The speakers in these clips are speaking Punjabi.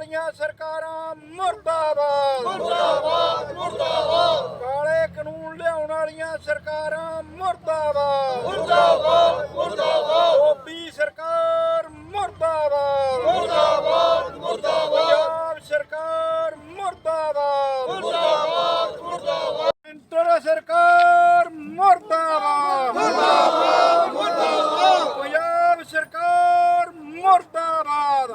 ਵਾਲੀਆਂ ਸਰਕਾਰਾਂ ਮੁਰਦਾਬਾਦ। ਮੁਰਦਾਬਾਦ ਮੁਰਦਾਬਾਦ। ਕਾਲੇ ਕਾਨੂੰਨ ਲਿਆਉਣ ਵਾਲੀਆਂ ਸਰਕਾਰਾਂ ਮੁਰਦਾਬਾਦ। ਮੁਰਦਾਬਾਦ ਮੁਰਦਾਬਾਦ। ਓਪੀ ਸਰਕਾਰ ਮੁਰਦਾਬਾਦ ਮੁਰਦਾਬਾਦ ਮੁਰਦਾਬਾਦ ਪੰਜਾਬ ਸਰਕਾਰ ਮੁਰਦਾਬਾਦ ਮੁਰਦਾਬਾਦ ਮੁਰਦਾਬਾਦ ਇੰਟਰ ਸਰਕਾਰ ਮੁਰਦਾਬਾਦ ਮੁਰਦਾਬਾਦ ਮੁਰਦਾਬਾਦ ਪੰਜਾਬ ਸਰਕਾਰ ਮੁਰਦਾਬਾਦ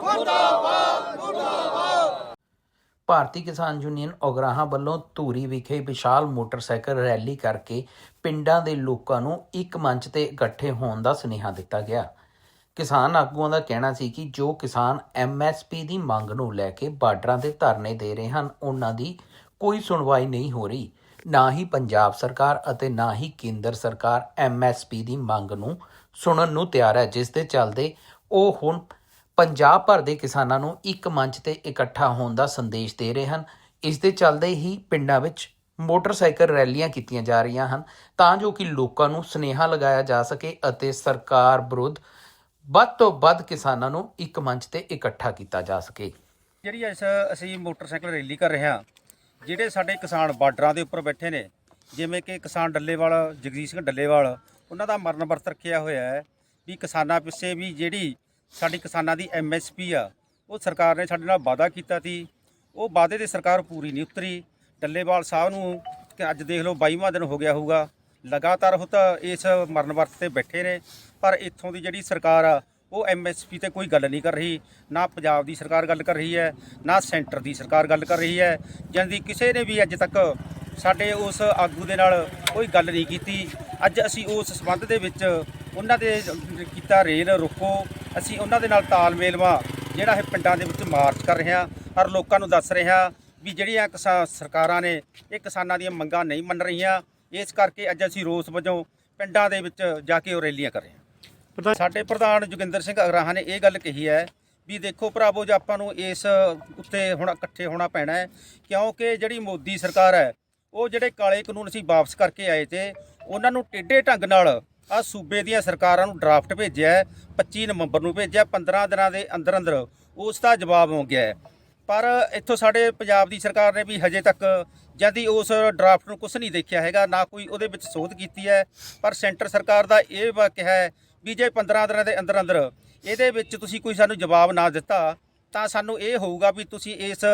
ਭਾਰਤੀ ਕਿਸਾਨ ਯੂਨੀਅਨ ਉਗਰਾਹਾਂ ਵੱਲੋਂ ਧੂਰੀ ਵਿਖੇ ਵਿਸ਼ਾਲ ਮੋਟਰਸਾਈਕਲ ਰੈਲੀ ਕਰਕੇ ਪਿੰਡਾਂ ਦੇ ਲੋਕਾਂ ਨੂੰ ਇੱਕ ਮੰਚ ਤੇ ਇਕੱਠੇ ਹੋਣ ਦਾ ਸੁਨੇਹਾ ਦਿੱਤਾ ਗਿਆ। ਕਿਸਾਨ ਆਗੂਆਂ ਦਾ ਕਹਿਣਾ ਸੀ ਕਿ ਜੋ ਕਿਸਾਨ ਐਮਐਸਪੀ ਦੀ ਮੰਗ ਨੂੰ ਲੈ ਕੇ ਬਾਰਡਰਾਂ ਤੇ ਧਰਨੇ ਦੇ ਰਹੇ ਹਨ, ਉਹਨਾਂ ਦੀ ਕੋਈ ਸੁਣਵਾਈ ਨਹੀਂ ਹੋ ਰਹੀ। ਨਾ ਹੀ ਪੰਜਾਬ ਸਰਕਾਰ ਅਤੇ ਨਾ ਹੀ ਕੇਂਦਰ ਸਰਕਾਰ ਐਮਐਸਪੀ ਦੀ ਮੰਗ ਨੂੰ ਸੁਣਨ ਨੂੰ ਤਿਆਰ ਹੈ, ਜਿਸ ਦੇ ਚੱਲਦੇ ਉਹ ਹੁਣ ਪੰਜਾਬ ਭਰ ਦੇ ਕਿਸਾਨਾਂ ਨੂੰ ਇੱਕ ਮੰਚ ਤੇ ਇਕੱਠਾ ਹੋਣ ਦਾ ਸੰਦੇਸ਼ ਦੇ ਰਹੇ ਹਨ। ਇਸ ਦੇ ਚੱਲਦੇ ਹੀ ਪਿੰਡਾਂ ਵਿੱਚ ਮੋਟਰਸਾਈਕਲ ਰੈਲੀਆਂ ਕੀਤੀਆਂ ਜਾ ਰਹੀਆਂ ਹਨ ਤਾਂ ਜੋ ਕਿ ਲੋਕਾਂ ਨੂੰ ਸੁਨੇਹਾ ਲਗਾਇਆ ਜਾ ਸਕੇ ਅਤੇ ਸਰਕਾਰ ਵਿਰੁੱਧ ਵੱਧ ਤੋਂ ਵੱਧ ਕਿਸਾਨਾਂ ਨੂੰ ਇੱਕ ਮੰਚ ਤੇ ਇਕੱਠਾ ਕੀਤਾ ਜਾ ਸਕੇ। ਜਿਹੜੀ ਇਸ ਅਸੀਂ ਮੋਟਰਸਾਈਕਲ ਰੈਲੀ ਕਰ ਰਹੇ ਹਾਂ, ਜਿਹੜੇ ਸਾਡੇ ਕਿਸਾਨ ਬਾਰਡਰਾਂ ਦੇ ਉੱਪਰ ਬੈਠੇ ਨੇ, ਜਿਵੇਂ ਕਿ ਕਿਸਾਨ ਡੱਲੇਵਾਲ, ਜਗਜੀਤ ਸਿੰਘ ਡੱਲੇਵਾਲ, ਉਹਨਾਂ ਦਾ ਮਰਨ ਵਰਤ ਰੱਖਿਆ ਹੋਇਆ ਹੈ ਵੀ ਕਿਸਾਨਾਂ ਪਿੱਛੇ ਵੀ ਜਿਹੜੀ ਸਾਡੀ ਕਿਸਾਨਾਂ ਦੀ ਐਮਐਸਪੀ ਆ, ਉਹ ਸਰਕਾਰ ਨੇ ਸਾਡੇ ਨਾਲ ਵਾਅਦਾ ਕੀਤਾ ਸੀ। ਉਹ ਵਾਅਦੇ ਦੀ ਸਰਕਾਰ ਪੂਰੀ ਨਹੀਂ ਉਤਰੀ। ਡੱਲੇਵਾਲ ਸਾਹਿਬ ਨੂੰ ਕਿ ਅੱਜ ਦੇਖ ਲਓ 22ਵਾਂ ਦਿਨ ਹੋ ਗਿਆ ਹੋਊਗਾ। ਲਗਾਤਾਰ ਉਹ ਤਾਂ ਇਸ ਮਰਨ ਵਰਤ ਤੇ ਬੈਠੇ ਨੇ, ਪਰ ਇੱਥੋਂ ਦੀ ਜਿਹੜੀ ਸਰਕਾਰ ਆ, ਉਹ ਐਮਐਸਪੀ ਤੇ ਕੋਈ ਗੱਲ ਨਹੀਂ ਕਰ ਰਹੀ। ਨਾ ਪੰਜਾਬ ਦੀ ਸਰਕਾਰ ਗੱਲ ਕਰ ਰਹੀ ਹੈ, ਨਾ ਸੈਂਟਰ ਦੀ ਸਰਕਾਰ ਗੱਲ ਕਰ ਰਹੀ ਹੈ। ਜਾਂਦੀ ਕਿਸੇ ਨੇ ਵੀ ਅੱਜ ਤੱਕ ਸਾਡੇ ਉਸ ਆਗੂ ਦੇ ਨਾਲ ਕੋਈ ਗੱਲ ਨਹੀਂ ਕੀਤੀ। ਅੱਜ ਅਸੀਂ ਉਸ ਸਬੰਧ ਦੇ ਵਿੱਚ ਉਹਨਾਂ ਦੇ ਕੀਤਾ ਰੇਲ ਰੋਕੋ। ਅਸੀਂ ਉਹਨਾਂ ਦੇ ਨਾਲ ਤਾਲਮੇਲ ਵਾ ਜਿਹੜਾ ਇਹ ਪਿੰਡਾਂ ਦੇ ਵਿੱਚ ਮਾਰਚ ਕਰ ਰਹੇ ਹਾਂ। ਔਰ ਲੋਕਾਂ ਨੂੰ ਦੱਸ ਰਹੇ ਹਾਂ ਵੀ ਜਿਹੜੀਆਂ ਕਿਸਾ ਸਰਕਾਰਾਂ ਨੇ ਇਹ ਕਿਸਾਨਾਂ ਦੀਆਂ ਮੰਗਾਂ ਨਹੀਂ ਮੰਨ ਰਹੀਆਂ। ਇਸ ਕਰਕੇ ਅੱਜ ਅਸੀਂ ਰੋਸ ਵਜੋਂ ਪਿੰਡਾਂ ਦੇ ਵਿੱਚ ਜਾ ਕੇ ਉਹ ਰੈਲੀਆਂ ਕਰ ਰਹੇ ਹਾਂ। ਸਾਡੇ ਪ੍ਰਧਾਨ ਜੋਗਿੰਦਰ ਸਿੰਘ ਅਗਰਾਹਾਂ ਨੇ ਇਹ ਗੱਲ ਕਹੀ ਹੈ ਵੀ ਦੇਖੋ ਭਰਾਵੋ ਜੇ ਆਪਾਂ ਨੂੰ ਇਸ ਉੱਤੇ ਹੁਣ ਇਕੱਠੇ ਹੋਣਾ ਪੈਣਾ ਹੈ ਕਿਉਂਕਿ ਜਿਹੜੀ ਮੋਦੀ ਸਰਕਾਰ ਹੈ ਉਹ ਜਿਹੜੇ ਕਾਲੇ ਕਾਨੂੰਨ ਅਸੀਂ ਵਾਪਸ ਕਰਕੇ ਆਏ ਤੇ ਉਹਨਾਂ ਨੂੰ ਟੇਢੇ ਢੰਗ ਨਾਲ ਆ ਸੂਬੇ ਦੀਆਂ ਸਰਕਾਰਾਂ ਨੂੰ ਡਰਾਫਟ ਭੇਜਿਆ ਹੈ 25 ਨਵੰਬਰ ਨੂੰ ਭੇਜਿਆ 15 ਦਿਨਾਂ ਦੇ ਅੰਦਰ ਅੰਦਰ ਉਸ ਦਾ ਜਵਾਬ ਹੋ ਗਿਆ ਪਰ ਇੱਥੋਂ ਸਾਡੇ ਪੰਜਾਬ ਦੀ ਸਰਕਾਰ ਨੇ ਵੀ ਹਜੇ ਤੱਕ ਜਦੀ ਉਸ ਡਰਾਫਟ ਨੂੰ ਕੁਝ ਨਹੀਂ ਦੇਖਿਆ ਹੈਗਾ, ਨਾ ਕੋਈ ਉਹਦੇ ਵਿੱਚ ਸੋਧ ਕੀਤੀ ਹੈ। ਪਰ ਸੈਂਟਰ ਸਰਕਾਰ ਦਾ ਇਹ ਵਾ ਕਿਹਾ ਹੈ ਵੀ ਜੇ 15 ਦਿਨਾਂ ਦੇ ਅੰਦਰ ਅੰਦਰ ਇਹਦੇ ਵਿੱਚ ਤੁਸੀਂ ਕੋਈ ਸਾਨੂੰ ਜਵਾਬ ਨਾ ਦਿੱਤਾ, ਤਾਂ ਸਾਨੂੰ ਇਹ ਹੋਊਗਾ ਵੀ ਤੁਸੀਂ ਇਸ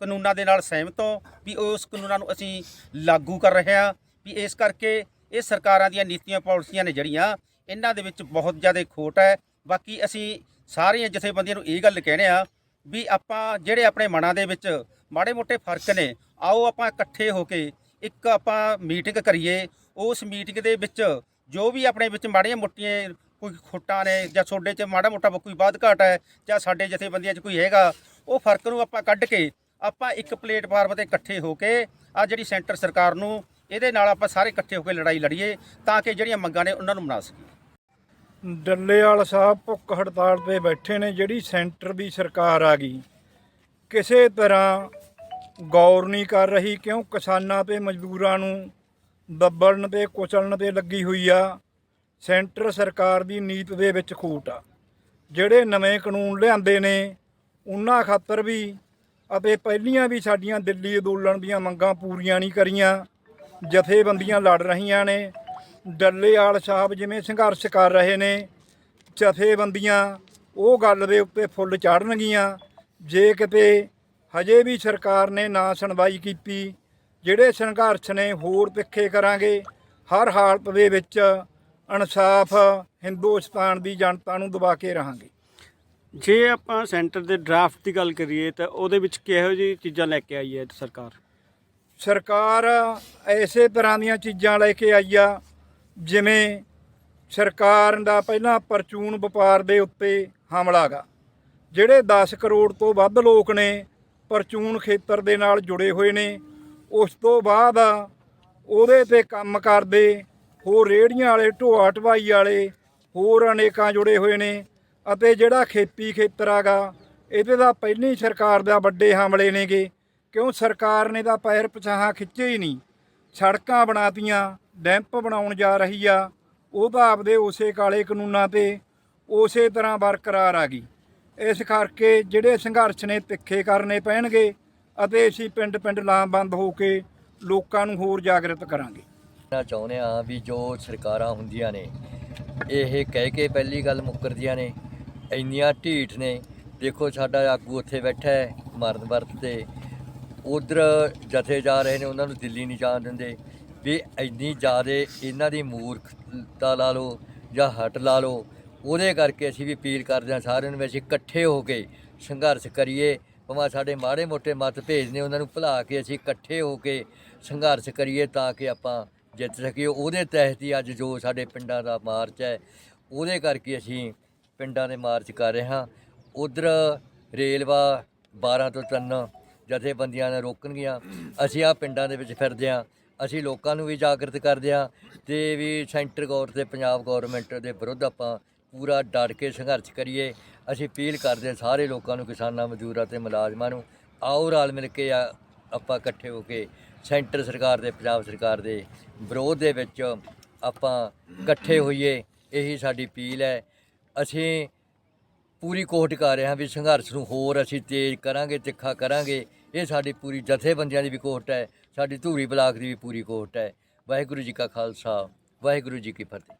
ਕਾਨੂੰਨਾਂ ਦੇ ਨਾਲ ਸਹਿਮਤ ਹੋ, ਵੀ ਉਸ ਕਾਨੂੰਨਾਂ ਨੂੰ ਅਸੀਂ ਲਾਗੂ ਕਰ ਰਹੇ ਹਾਂ, ਵੀ ਇਸ ਕਰਕੇ ਇਹ ਸਰਕਾਰਾਂ ਦੀਆਂ ਨੀਤੀਆਂ ਪਾਲਿਸੀਆਂ ਨੇ ਜਿਹੜੀਆਂ, ਇਹਨਾਂ ਦੇ ਵਿੱਚ ਬਹੁਤ ਜ਼ਿਆਦਾ ਖੋਟ ਹੈ। ਬਾਕੀ ਅਸੀਂ ਸਾਰੀਆਂ ਜਥੇਬੰਦੀਆਂ ਨੂੰ ਇਹ ਗੱਲ ਕਹਿਣੇ ਆ ਵੀ ਆਪਾਂ ਜਿਹੜੇ ਆਪਣੇ ਮਨਾਂ ਦੇ ਵਿੱਚ ਮਾੜੇ ਮੋਟੇ ਫ਼ਰਕ ਨੇ, ਆਓ ਆਪਾਂ ਇਕੱਠੇ ਹੋ ਕੇ ਇੱਕ ਆਪਾਂ ਮੀਟਿੰਗ ਕਰੀਏ। ਉਸ ਮੀਟਿੰਗ ਦੇ ਵਿੱਚ ਜੋ ਵੀ ਆਪਣੇ ਵਿੱਚ ਮਾੜੀਆਂ ਮੋਟੀਆਂ ਕੋਈ ਖੋਟਾਂ ਨੇ ਜਾਂ ਤੁਹਾਡੇ 'ਚ ਮਾੜਾ ਮੋਟਾ ਕੋਈ ਬਾਤ ਘਾਟ ਹੈ ਜਾਂ ਸਾਡੇ ਜਥੇਬੰਦੀਆਂ 'ਚ ਕੋਈ ਹੈਗਾ, ਉਹ ਫ਼ਰਕ ਨੂੰ ਆਪਾਂ ਕੱਢ ਕੇ ਆਪਾਂ ਇੱਕ ਪਲੇਟਫਾਰਮ ਤੇ ਇਕੱਠੇ ਹੋ ਕੇ ਆ ਜਿਹੜੀ ਸੈਂਟਰ ਸਰਕਾਰ ਨੂੰ ਇਹਦੇ ਨਾਲ ਆਪਾਂ ਸਾਰੇ ਇਕੱਠੇ ਹੋ ਕੇ ਲੜਾਈ ਲੜੀਏ ਤਾਂ ਕਿ ਜਿਹੜੀਆਂ ਮੰਗਾਂ ਨੇ ਉਹਨਾਂ ਨੂੰ ਮਨਾ ਸਕੀਏ। ਡੱਲੇਵਾਲ ਸਾਹਿਬ ਭੁੱਖ ਹੜਤਾਲ ਤੇ ਬੈਠੇ ਨੇ, ਜਿਹੜੀ ਸੈਂਟਰ ਦੀ ਸਰਕਾਰ ਆ ਗਈ। ਕਿਸੇ ਤਰ੍ਹਾਂ ਗੌਰ ਨਹੀਂ ਕਰ ਰਹੀ, ਕਿਉਂ ਕਿਸਾਨਾਂ ਤੇ ਮਜ਼ਦੂਰਾਂ ਨੂੰ ਦੱਬਣ ਤੇ ਕੁਚਲਣ ਤੇ ਲੱਗੀ ਹੋਈ ਆ। ਸੈਂਟਰ ਸਰਕਾਰ ਦੀ ਨੀਤ ਦੇ ਵਿੱਚ ਖੂਟ ਆ। ਜਿਹੜੇ ਨਵੇਂ ਕਾਨੂੰਨ ਲਿਆਂਦੇ ਨੇ, ਉਹਨਾਂ ਖਾਤਰ ਵੀ ਅਤੇ ਪਹਿਲੀਆਂ ਵੀ ਸਾਡੀਆਂ ਦਿੱਲੀ ਅੰਦੋਲਨ ਦੀਆਂ ਮੰਗਾਂ ਪੂਰੀਆਂ ਨਹੀਂ ਕਰੀਆਂ। ਜਥੇਬੰਦੀਆਂ ਲੜ ਰਹੀਆਂ ਨੇ। ਡੱਲੇਵਾਲ ਸਾਹਿਬ ਜਿਵੇਂ ਸੰਘਰਸ਼ ਕਰ ਰਹੇ ਨੇ, ਜਥੇਬੰਦੀਆਂ ਉਹ ਗੱਲ ਦੇ ਉੱਤੇ ਫੁੱਲ ਚਾੜਨਗੀਆਂ ਜੇ ਕਿਤੇ ਹਜੇ ਵੀ ਸਰਕਾਰ ਨੇ ਨਾ ਸੁਣਵਾਈ ਕੀਤੀ, ਜਿਹੜੇ ਸੰਘਰਸ਼ ਨੇ ਹੋਰ ਤਿੱਖੇ ਕਰਾਂਗੇ, ਹਰ ਹਾਲਤ ਦੇ ਵਿੱਚ ਇਨਸਾਫ ਹਿੰਦੁਸਤਾਨ ਦੀ ਜਨਤਾ ਨੂੰ ਦਬਾ ਕੇ ਰਹਾਂਗੇ। ਜੇ ਆਪਾਂ ਸੈਂਟਰ ਦੇ ਡਰਾਫਟ ਦੀ ਗੱਲ ਕਰੀਏ ਤਾਂ ਉਹਦੇ ਵਿੱਚ ਕਿਹੋ ਜਿਹੀ ਚੀਜ਼ਾਂ ਲੈ ਕੇ ਆਈ ਹੈ ਸਰਕਾਰ? ਸਰਕਾਰ ਐਸੇ ਤਰ੍ਹਾਂ ਦੀਆਂ ਚੀਜ਼ਾਂ ਲੈ ਕੇ ਆਈ ਆ, ਜਿਵੇਂ ਸਰਕਾਰ ਦਾ ਪਹਿਲਾਂ ਪਰਚੂਨ ਵਪਾਰ ਦੇ ਉੱਤੇ ਹਮਲਾ ਗਾ। ਜਿਹੜੇ 10 ਕਰੋੜ ਤੋਂ ਵੱਧ ਲੋਕ ਨੇ, ਪਰਚੂਨ ਖੇਤਰ ਦੇ ਨਾਲ ਜੁੜੇ ਹੋਏ ਨੇ, ਉਸ ਤੋਂ ਬਾਅਦ ਉਹਦੇ ਤੇ ਕੰਮ ਕਰਦੇ, ਹੋਰ ਰੇੜੀਆਂ ਵਾਲੇ, ਢੋਆ ਢਵਾਈ ਵਾਲੇ, ਹੋਰ ਅਨੇਕਾਂ ਜੁੜੇ ਹੋਏ ਨੇ ਅਤੇ ਜਿਹੜਾ ਖੇਤੀ ਖੇਤਰ ਆਗਾ ਇਹਦੇ ਦਾ ਪਹਿਲੀ ਸਰਕਾਰ ਦਾ ਵੱਡੇ ਹਮਲੇ ਨੇਗੇ। ਕਿਉਂ ਸਰਕਾਰ ਨੇ ਤਾਂ ਪੈਰ ਪਛਾਹਾਂ ਖਿੱਚੇ ਹੀ ਨਹੀਂ? ਸੜਕਾਂ ਬਣਾਤੀਆਂ, ਡੈਂਪ ਬਣਾਉਣ ਜਾ ਰਹੀ ਆ, ਉਹ ਤਾਂ ਆਪਦੇ ਉਸੇ ਕਾਲੇ ਕਾਨੂੰਨਾਂ ਤੇ ਉਸੇ ਤਰ੍ਹਾਂ ਬਰਕਰਾਰ ਆ ਗਈ। ਇਸ ਕਰਕੇ ਜਿਹੜੇ ਸੰਘਰਸ਼ ਨੇ ਤਿੱਖੇ ਕਰਨੇ ਪੈਣਗੇ ਅਤੇ ਅਸੀਂ ਪਿੰਡ-ਪਿੰਡ ਲਾਮਬੰਦ ਹੋ ਕੇ ਲੋਕਾਂ ਨੂੰ ਹੋਰ ਜਾਗਰਤ ਕਰਾਂਗੇ। ਕਹਿਣਾ ਚਾਹੁੰਦੇ ਆ ਵੀ ਜੋ ਸਰਕਾਰਾਂ ਹੁੰਦੀਆਂ ਨੇ, ਇਹ ਕਹਿ ਕੇ ਪਹਿਲੀ ਗੱਲ ਮੁੱਕਰਦੀਆਂ ਨੇ, ਇੰਨੀਆਂ ਢੀਠ ਨੇ। ਦੇਖੋ ਸਾਡਾ ਆਗੂ ਉੱਥੇ ਬੈਠਾ ਹੈ, ਮਰਨ ਵਰਤ ਤੇ ਉਧਰ ਜਥੇ ਜਾ ਰਹੇ ਨੇ, ਉਹਨਾਂ ਨੂੰ ਦਿੱਲੀ ਨਹੀਂ ਜਾਣ ਦਿੰਦੇ। ਵੀ ਇੰਨੀ ਜ਼ਿਆਦਾ ਇਹਨਾਂ ਦੀ ਮੂਰਖਤਾ ਲਾ ਲਓ ਜਾਂ ਹਟ ਲਾ ਲਓ, ਉਹਦੇ ਕਰਕੇ ਅਸੀਂ ਵੀ ਅਪੀਲ ਕਰਦੇ ਹਾਂ ਸਾਰਿਆਂ ਨੂੰ ਵੀ ਅਸੀਂ ਇਕੱਠੇ ਹੋ ਕੇ ਸੰਘਰਸ਼ ਕਰੀਏ। ਭਾਵੇਂ ਸਾਡੇ ਮਾੜੇ ਮੋਟੇ ਮਤ ਭੇਜ ਨੇ ਉਹਨਾਂ ਨੂੰ ਭੁਲਾ ਕੇ ਅਸੀਂ ਇਕੱਠੇ ਹੋ ਕੇ ਸੰਘਰਸ਼ ਕਰੀਏ ਤਾਂ ਕਿ ਆਪਾਂ ਜਿੱਤ ਸਕੀਏ। ਉਹਦੇ ਤਹਿਤ ਹੀ ਅੱਜ ਜੋ ਸਾਡੇ ਪਿੰਡਾਂ ਦਾ ਮਾਰਚ ਹੈ, ਉਹਦੇ ਕਰਕੇ ਅਸੀਂ ਪਿੰਡਾਂ ਦੇ ਮਾਰਚ ਕਰ ਰਹੇ ਹਾਂ। ਉਧਰ ਰੇਲਵਾ 12 ਤੋਂ 3 ਜਥੇਬੰਦੀਆਂ ਨੇ ਰੋਕਣਗੀਆਂ। ਅਸੀਂ ਆ ਪਿੰਡਾਂ ਦੇ ਵਿੱਚ ਫਿਰਦੇ ਹਾਂ। ਅਸੀਂ ਲੋਕਾਂ ਨੂੰ ਵੀ ਜਾਗਰਤ ਕਰਦੇ ਹਾਂ ਤੇ ਵੀ ਸੈਂਟਰ ਗੌਰ ਤੇ ਪੰਜਾਬ ਗਵਰਨਮੈਂਟ ਦੇ ਵਿਰੁੱਧ ਆਪਾਂ ਪੂਰਾ ਡਟ ਕੇ ਸੰਘਰਸ਼ ਕਰੀਏ। ਅਸੀਂ ਅਪੀਲ ਕਰਦੇ ਹਾਂ ਸਾਰੇ ਲੋਕਾਂ ਨੂੰ, ਕਿਸਾਨਾਂ, ਮਜ਼ਦੂਰਾਂ ਤੇ ਮੁਲਾਜ਼ਮਾਂ ਨੂੰ, ਆਓ ਰਲ ਮਿਲ ਕੇ ਆ- ਆਪਾਂ ਇਕੱਠੇ ਹੋ ਕੇ ਸੈਂਟਰ ਸਰਕਾਰ ਦੇ, ਪੰਜਾਬ ਸਰਕਾਰ ਦੇ ਵਿਰੋਧ ਦੇ ਵਿੱਚ ਆਪਾਂ ਇਕੱਠੇ ਹੋਈਏ। ਇਹੀ ਸਾਡੀ ਅਪੀਲ ਹੈ। ਅਸੀਂ ਪੂਰੀ ਕੋਸ਼ਿਸ਼ ਕਰ ਰਹੇ ਹਾਂ ਵੀ ਸੰਘਰਸ਼ ਨੂੰ ਹੋਰ ਅਸੀਂ ਤੇਜ਼ ਕਰਾਂਗੇ, ਤਿੱਖਾ ਕਰਾਂਗੇ। ਇਹ ਸਾਡੀ ਪੂਰੀ ਜਥੇਬੰਦੀਆਂ ਦੀ ਵੀ ਕੋਹਟ ਹੈ, ਸਾਡੀ ਧੂਰੀ ਬਲਾਕ ਦੀ ਵੀ ਪੂਰੀ ਕੋਹਟ ਹੈ। ਵਾਹਿਗੁਰੂ ਜੀ ਕਾ ਖਾਲਸਾ, ਵਾਹਿਗੁਰੂ ਜੀ ਕੀ ਫਤਿਹ।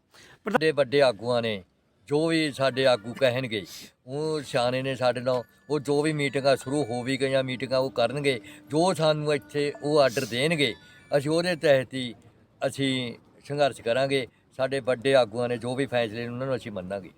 ਵੱਡੇ ਵੱਡੇ ਆਗੂਆਂ ਨੇ ਜੋ ਵੀ ਸਾਡੇ ਆਗੂ ਕਹਿਣਗੇ, ਉਹ ਸਿਆਣੇ ਨੇ ਸਾਡੇ ਨਾਲ, ਉਹ ਜੋ ਵੀ ਮੀਟਿੰਗਾਂ ਸ਼ੁਰੂ ਹੋ ਵੀ ਗਈਆਂ, ਮੀਟਿੰਗਾਂ ਉਹ ਕਰਨਗੇ, ਜੋ ਸਾਨੂੰ ਇੱਥੇ ਉਹ ਆਰਡਰ ਦੇਣਗੇ, ਅਸੀਂ ਉਹਦੇ ਤਹਿਤ ਹੀ ਅਸੀਂ ਸੰਘਰਸ਼ ਕਰਾਂਗੇ। ਸਾਡੇ ਵੱਡੇ ਆਗੂਆਂ ਨੇ ਜੋ ਵੀ ਫੈਸਲੇ ਨੇ, ਉਹਨਾਂ ਨੂੰ ਅਸੀਂ ਮੰਨਾਂਗੇ।